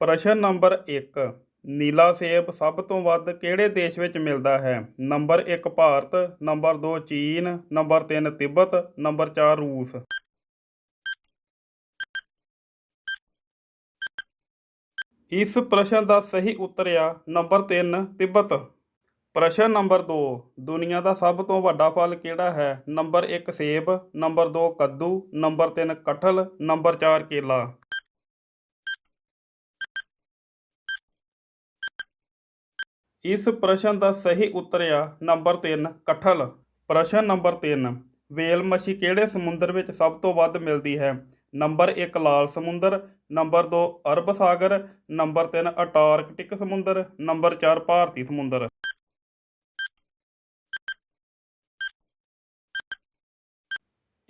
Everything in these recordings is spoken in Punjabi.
ਪ੍ਰਸ਼ਨ ਨੰਬਰ 1 ਨੀਲਾ ਸੇਬ ਸਭ ਤੋਂ ਵੱਧ ਕਿਹੜੇ ਦੇਸ਼ ਵਿੱਚ ਮਿਲਦਾ ਹੈ? ਨੰਬਰ 1 ਭਾਰਤ, ਨੰਬਰ 2 ਚੀਨ, ਨੰਬਰ 3 ਤਿੱਬਤ, ਨੰਬਰ 4 ਰੂਸ। ਇਸ ਪ੍ਰਸ਼ਨ ਦਾ ਸਹੀ ਉੱਤਰ ਆ, ਨੰਬਰ 3 ਤਿੱਬਤ। ਪ੍ਰਸ਼ਨ ਨੰਬਰ 2 ਦੁਨੀਆ ਦਾ ਸਭ ਤੋਂ ਵੱਡਾ ਫਲ ਕਿਹੜਾ ਹੈ? ਨੰਬਰ 1 ਸੇਬ। ਨੰਬਰ 2 ਕੱਦੂ। ਨੰਬਰ 3 ਕਟਹਲ ਨੰਬਰ 4 ਕੇਲਾ। ਇਸ ਪ੍ਰਸ਼ਨ ਦਾ ਸਹੀ ਉੱਤਰ ਆ ਨੰਬਰ 3 ਕਠਲ। ਪ੍ਰਸ਼ਨ ਨੰਬਰ 3 ਵੇਲ ਮੱਛੀ ਕਿਹੜੇ ਸਮੁੰਦਰ ਵਿੱਚ ਸਭ ਤੋਂ ਵੱਧ ਮਿਲਦੀ ਹੈ? ਨੰਬਰ 1 ਲਾਲ ਸਮੁੰਦਰ। ਨੰਬਰ 2 ਅਰਬ ਸਾਗਰ। ਨੰਬਰ 3 ਅੰਟਾਰਕਟਿਕ ਸਮੁੰਦਰ। ਨੰਬਰ 4 ਭਾਰਤੀ ਸਮੁੰਦਰ।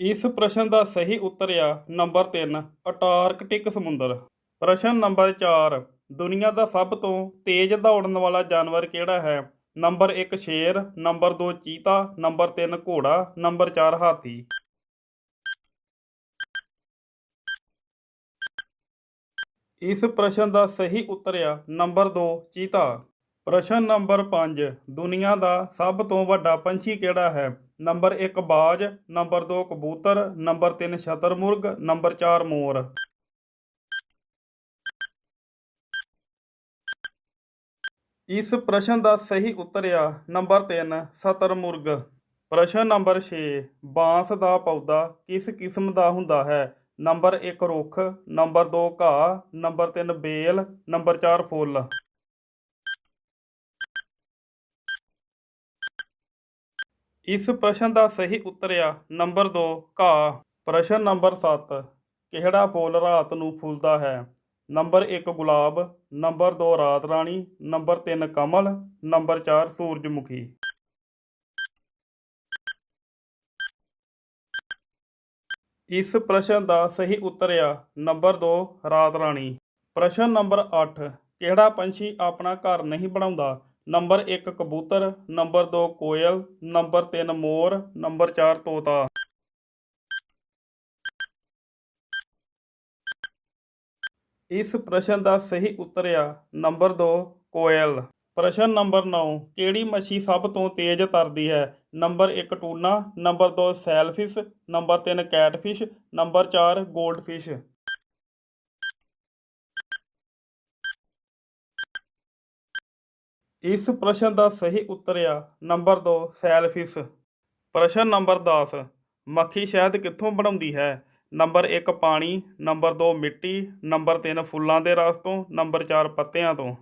ਇਸ ਪ੍ਰਸ਼ਨ ਦਾ ਸਹੀ ਉੱਤਰ ਆ ਨੰਬਰ 3 ਅੰਟਾਰਕਟਿਕ ਸਮੁੰਦਰ। ਪ੍ਰਸ਼ਨ ਨੰਬਰ 4 ਦੁਨੀਆ ਦਾ ਸਭ ਤੋਂ ਤੇਜ਼ ਦੌੜਨ ਵਾਲਾ ਜਾਨਵਰ ਕਿਹੜਾ ਹੈ? ਨੰਬਰ 1 ਸ਼ੇਰ, ਨੰਬਰ 2 ਚੀਤਾ, ਨੰਬਰ 3 ਘੋੜਾ, ਨੰਬਰ 4 ਹਾਥੀ। ਇਸ ਪ੍ਰਸ਼ਨ ਦਾ ਸਹੀ ਉੱਤਰ ਆ, ਨੰਬਰ 2 ਚੀਤਾ। ਪ੍ਰਸ਼ਨ ਨੰਬਰ 5 ਦੁਨੀਆ ਦਾ ਸਭ ਤੋਂ ਵੱਡਾ ਪੰਛੀ ਕਿਹੜਾ ਹੈ? ਨੰਬਰ 1 ਬਾਜ, ਨੰਬਰ 2 ਕਬੂਤਰ, ਨੰਬਰ 3 ਸ਼ਤਰਮੁਰਗ, ਨੰਬਰ 4 ਮੋਰ। ਇਸ ਪ੍ਰਸ਼ਨ ਦਾ ਸਹੀ ਉੱਤਰ ਆ। ਨੰਬਰ 3 ਸ਼ਤਰਮੁਰਗ। ਪ੍ਰਸ਼ਨ ਨੰਬਰ 6 ਬਾਂਸ ਦਾ ਪੌਦਾ ਕਿਸ ਕਿਸਮ ਦਾ ਹੁੰਦਾ ਹੈ? ਨੰਬਰ 1 ਰੁੱਖ। ਨੰਬਰ 2 ਘਾਹ। ਨੰਬਰ 3 ਬੇਲ। ਨੰਬਰ 4 ਫੁੱਲ। ਇਸ ਪ੍ਰਸ਼ਨ ਦਾ ਸਹੀ ਉੱਤਰ ਆ। ਨੰਬਰ 2 ਘਾਹ। ਪ੍ਰਸ਼ਨ ਨੰਬਰ 7 ਕਿਹੜਾ ਫੁੱਲ ਰਾਤ ਨੂੰ ਫੁੱਲਦਾ ਹੈ? ਨੰਬਰ 1 ਗੁਲਾਬ, ਨੰਬਰ 2 ਰਾਤ ਰਾਣੀ, ਨੰਬਰ 3 ਕਮਲ, ਨੰਬਰ 4 ਸੂਰਜਮੁਖੀ। ਇਸ ਪ੍ਰਸ਼ਨ ਦਾ ਸਹੀ ਉੱਤਰ ਆ, ਨੰਬਰ 2 ਰਾਤ ਰਾਣੀ। ਪ੍ਰਸ਼ਨ ਨੰਬਰ 8 ਕਿਹੜਾ ਪੰਛੀ ਆਪਣਾ ਘਰ ਨਹੀਂ ਬਣਾਉਂਦਾ? ਨੰਬਰ 1 ਕਬੂਤਰ, ਨੰਬਰ 2 ਕੋਇਲ, ਨੰਬਰ 3 ਮੋਰ, ਨੰਬਰ 4 ਤੋਤਾ। ਇਸ ਪ੍ਰਸ਼ਨ ਦਾ ਸਹੀ ਉੱਤਰ ਆ ਨੰਬਰ 2 ਕੋਇਲ। ਪ੍ਰਸ਼ਨ ਨੰਬਰ 9 ਕਿਹੜੀ ਮੱਛੀ ਸਭ ਤੋਂ ਤੇਜ਼ ਤਰਦੀ ਹੈ? Number 1 tuna. Number 2 sailfish. Number 3 catfish. Number 4 goldfish. ਇਸ ਪ੍ਰਸ਼ਨ ਦਾ ਸਹੀ ਉੱਤਰ ਆ ਨੰਬਰ 2 ਸੈਲਫਿਸ਼। ਪ੍ਰਸ਼ਨ ਨੰਬਰ 10 ਮੱਖੀ ਸ਼ਹਿਦ ਕਿੱਥੋਂ ਬਣਾਉਂਦੀ ਹੈ? ਨੰਬਰ 1 ਪਾਣੀ, ਨੰਬਰ 2 ਮਿੱਟੀ, ਨੰਬਰ 3 ਫੁੱਲਾਂ ਦੇ ਰਸ ਤੋਂ, ਨੰਬਰ 4 ਪੱਤਿਆਂ ਤੋਂ।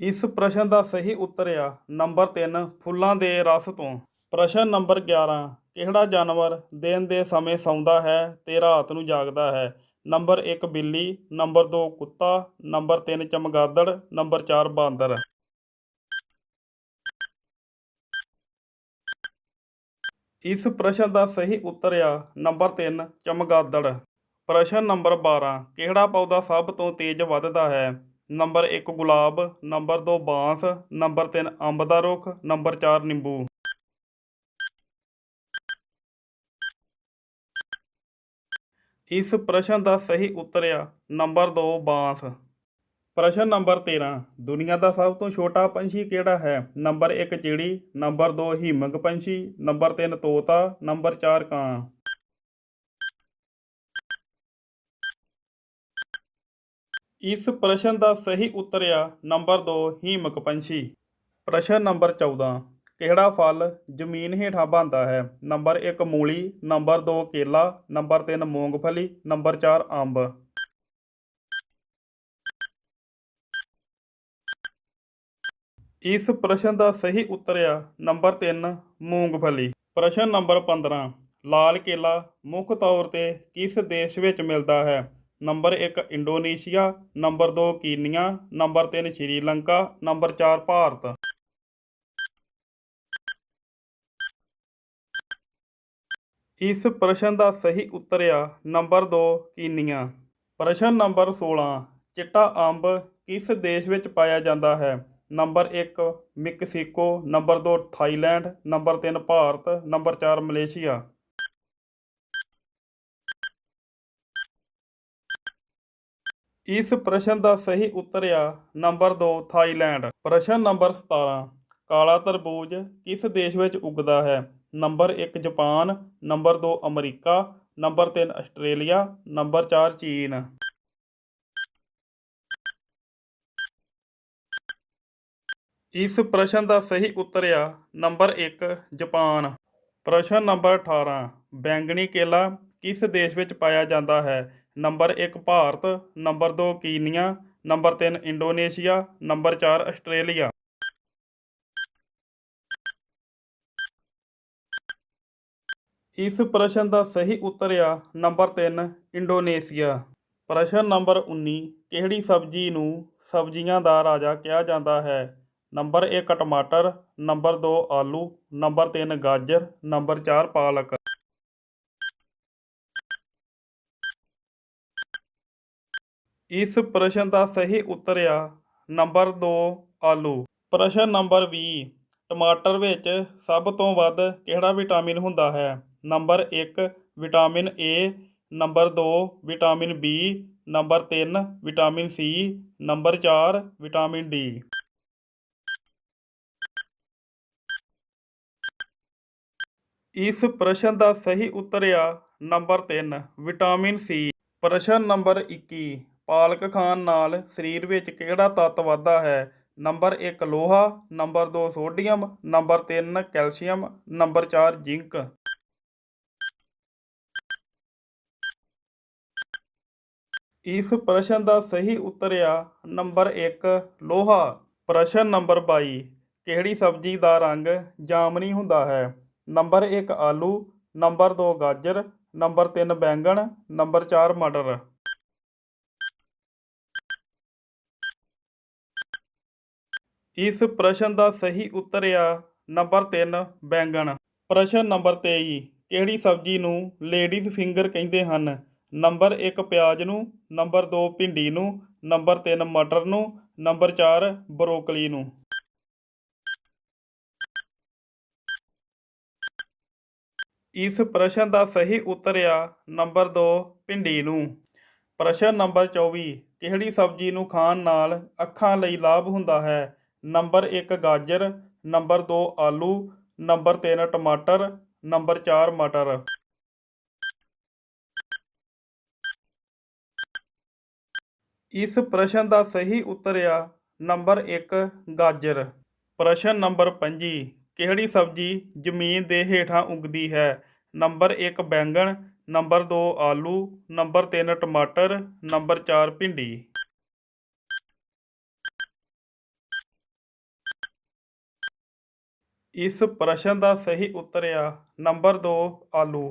ਇਸ ਪ੍ਰਸ਼ਨ ਦਾ ਸਹੀ ਉੱਤਰ ਆ, ਨੰਬਰ 3 ਫੁੱਲਾਂ ਦੇ ਰਸ ਤੋਂ। ਪ੍ਰਸ਼ਨ ਨੰਬਰ 11 ਕਿਹੜਾ ਜਾਨਵਰ ਦਿਨ ਦੇ ਸਮੇਂ ਸੌਂਦਾ ਹੈ ਤੇ ਰਾਤ ਨੂੰ ਜਾਗਦਾ ਹੈ? ਨੰਬਰ 1 ਬਿੱਲੀ, ਨੰਬਰ 2 ਕੁੱਤਾ, ਨੰਬਰ 3 ਚਮਗਾਦੜ, ਨੰਬਰ 4 ਬਾਂਦਰ। ਇਸ ਪ੍ਰਸ਼ਨ ਦਾ ਸਹੀ ਉੱਤਰ ਆ ਨੰਬਰ 3 ਚਮਗਾਦੜ। ਪ੍ਰਸ਼ਨ ਨੰਬਰ 12 ਕਿਹੜਾ ਪੌਦਾ ਸਭ ਤੋਂ ਤੇਜ਼ ਵੱਧਦਾ ਹੈ? ਨੰਬਰ 1 ਗੁਲਾਬ। ਨੰਬਰ 2 ਬਾਂਸ। ਨੰਬਰ 3 ਅੰਬ ਦਾ ਰੁੱਖ। ਨੰਬਰ 4 ਨਿੰਬੂ। ਇਸ ਪ੍ਰਸ਼ਨ ਦਾ ਸਹੀ ਉੱਤਰ ਆ ਨੰਬਰ 2 ਬਾਂਸ। ਪ੍ਰਸ਼ਨ ਨੰਬਰ 13 ਦੁਨੀਆ ਦਾ ਸਭ ਤੋਂ ਛੋਟਾ ਪੰਛੀ ਕਿਹੜਾ ਹੈ? ਨੰਬਰ 1 ਚਿੜੀ, ਨੰਬਰ 2 ਹਿਮੰਗ ਪੰਛੀ, ਨੰਬਰ 3 ਤੋਤਾ, ਨੰਬਰ 4 ਕਾਂ। ਇਸ ਪ੍ਰਸ਼ਨ ਦਾ ਸਹੀ ਉੱਤਰ ਆ ਨੰਬਰ 2 ਹੀਮਕ ਪੰਛੀ। ਪ੍ਰਸ਼ਨ ਨੰਬਰ 14 ਕਿਹੜਾ ਫਲ ਜ਼ਮੀਨ ਹੇਠਾਂ ਬਣਦਾ ਹੈ? ਨੰਬਰ 1 ਮੂਲੀ, ਨੰਬਰ 2 ਕੇਲਾ, ਨੰਬਰ 3 ਮੂੰਗਫਲੀ, ਨੰਬਰ 4 ਅੰਬ। ਇਸ ਪ੍ਰਸ਼ਨ ਦਾ ਸਹੀ ਉੱਤਰ ਆ ਨੰਬਰ 3 ਮੂੰਗਫਲੀ। ਪ੍ਰਸ਼ਨ ਨੰਬਰ 15 ਲਾਲ ਕੇਲਾ ਮੁੱਖ ਤੌਰ ਤੇ ਕਿਸ ਦੇਸ਼ ਵਿੱਚ ਮਿਲਦਾ ਹੈ? Number 1 Indonesia. Number 2 Kenya. Number 3 Sri Lanka. Number 4 Bharat. ਇਸ ਪ੍ਰਸ਼ਨ ਦਾ ਸਹੀ ਉੱਤਰ ਆ ਨੰਬਰ 2 ਕੀਨੀਆ। ਪ੍ਰਸ਼ਨ ਨੰਬਰ 16 ਚਿੱਟਾ ਅੰਬ ਕਿਸ ਦੇਸ਼ ਵਿੱਚ ਪਾਇਆ ਜਾਂਦਾ ਹੈ? Number 1 Mexico, number 2 Thailand, number 3 Bharat, number 4 Malaysia. ਇਸ ਪ੍ਰਸ਼ਨ ਦਾ ਸਹੀ ਉੱਤਰ ਆ ਨੰਬਰ 2 ਥਾਈਲੈਂਡ। ਪ੍ਰਸ਼ਨ ਨੰਬਰ 17 ਕਾਲਾ ਤਰਬੂਜ ਕਿਸ ਦੇਸ਼ ਵਿੱਚ ਉੱਗਦਾ ਹੈ? Number 1 Japan, number 2 America, number 3 Australia, number 4 ਚੀਨ। ਇਸ ਪ੍ਰਸ਼ਨ ਦਾ ਸਹੀ ਉੱਤਰ ਆ ਨੰਬਰ 1 ਜਾਪਾਨ। ਪ੍ਰਸ਼ਨ ਨੰਬਰ 18 ਬੈਂਗਣੀ ਕੇਲਾ ਕਿਸ ਦੇਸ਼ ਵਿੱਚ ਪਾਇਆ ਜਾਂਦਾ ਹੈ? Number 1 Bharat. Number 2 Kenya. Number 3 Indonesia. Number 4 Australia. ਇਸ ਪ੍ਰਸ਼ਨ ਦਾ ਸਹੀ ਉੱਤਰ ਆ ਨੰਬਰ 3 ਇੰਡੋਨੇਸ਼ੀਆ। ਪ੍ਰਸ਼ਨ ਨੰਬਰ 19 ਕਿਹੜੀ ਸਬਜ਼ੀ ਨੂੰ ਸਬਜ਼ੀਆਂ ਦਾ ਰਾਜਾ ਕਿਹਾ ਜਾਂਦਾ ਹੈ? ਨੰਬਰ 1 ਟਮਾਟਰ, ਨੰਬਰ 2 ਆਲੂ, ਨੰਬਰ 3 ਗਾਜਰ, ਨੰਬਰ 4 ਪਾਲਕ। ਇਸ ਪ੍ਰਸ਼ਨ ਦਾ ਸਹੀ ਉੱਤਰ ਆ, ਨੰਬਰ 2 ਆਲੂ। ਪ੍ਰਸ਼ਨ ਨੰਬਰ 20 ਟਮਾਟਰ ਵਿੱਚ ਸਭ ਤੋਂ ਵੱਧ ਕਿਹੜਾ ਵਿਟਾਮਿਨ ਹੁੰਦਾ ਹੈ? Number 1 vitamin A, number 2 vitamin B, number 3 vitamin C, number 4 vitamin D. ਇਸ ਪ੍ਰਸ਼ਨ ਦਾ ਸਹੀ ਉੱਤਰ ਆ ਨੰਬਰ 3 ਵਿਟਾਮਿਨ ਸੀ। ਪ੍ਰਸ਼ਨ ਨੰਬਰ 21 ਪਾਲਕ ਖਾਣ ਨਾਲ ਸਰੀਰ ਵਿੱਚ ਕਿਹੜਾ ਤੱਤ ਵੱਧਦਾ ਹੈ? ਨੰਬਰ 1 ਲੋਹਾ। Number 2 sodium. Number 3 calcium. Number 4 zinc. ਇਸ ਪ੍ਰਸ਼ਨ ਦਾ ਸਹੀ ਉੱਤਰ ਆ ਨੰਬਰ 1 ਲੋਹਾ। ਪ੍ਰਸ਼ਨ ਨੰਬਰ 22 ਕਿਹੜੀ ਸਬਜ਼ੀ ਦਾ ਰੰਗ ਜਾਮਨੀ ਹੁੰਦਾ ਹੈ? ਨੰਬਰ 1 ਆਲੂ, ਨੰਬਰ 2 ਗਾਜਰ, ਨੰਬਰ 3 ਬੈਂਗਣ, ਨੰਬਰ 4 ਮਟਰ। ਇਸ ਪ੍ਰਸ਼ਨ ਦਾ ਸਹੀ ਉੱਤਰ ਆ ਨੰਬਰ 3 ਬੈਂਗਣ। ਪ੍ਰਸ਼ਨ ਨੰਬਰ 23 ਕਿਹੜੀ ਸਬਜ਼ੀ ਨੂੰ ਲੇਡੀਜ਼ ਫਿੰਗਰ ਕਹਿੰਦੇ ਹਨ? ਨੰਬਰ 1 ਪਿਆਜ਼ ਨੂੰ, ਨੰਬਰ 2 ਭਿੰਡੀ ਨੂੰ, ਨੰਬਰ 3 ਮਟਰ ਨੂੰ, ਨੰਬਰ 4 ਬਰੋਕਲੀ ਨੂੰ। ਇਸ ਪ੍ਰਸ਼ਨ ਦਾ ਸਹੀ ਉੱਤਰ ਆ ਨੰਬਰ 2 ਭਿੰਡੀ ਨੂੰ। ਪ੍ਰਸ਼ਨ ਨੰਬਰ 24 ਕਿਹੜੀ ਸਬਜ਼ੀ ਨੂੰ ਖਾਣ ਨਾਲ ਅੱਖਾਂ ਲਈ ਲਾਭ ਹੁੰਦਾ ਹੈ? ਨੰਬਰ 1 ਗਾਜਰ। ਨੰਬਰ 2 ਆਲੂ। ਨੰਬਰ 3 ਟਮਾਟਰ। ਨੰਬਰ 4 ਮਟਰ। ਇਸ ਪ੍ਰਸ਼ਨ ਦਾ ਸਹੀ ਉੱਤਰ ਆ ਨੰਬਰ 1 ਗਾਜਰ। ਪ੍ਰਸ਼ਨ ਨੰਬਰ 25 ਕਿਹੜੀ ਸਬਜ਼ੀ ਜ਼ਮੀਨ ਦੇ ਹੇਠਾਂ ਉੱਗਦੀ ਹੈ? ਨੰਬਰ 1 ਬੈਂਗਣ, ਨੰਬਰ 2 ਆਲੂ, ਨੰਬਰ 3 ਟਮਾਟਰ, ਨੰਬਰ 4 ਭਿੰਡੀ। ਇਸ ਪ੍ਰਸ਼ਨ ਦਾ ਸਹੀ ਉੱਤਰ ਆ, ਨੰਬਰ 2 ਆਲੂ।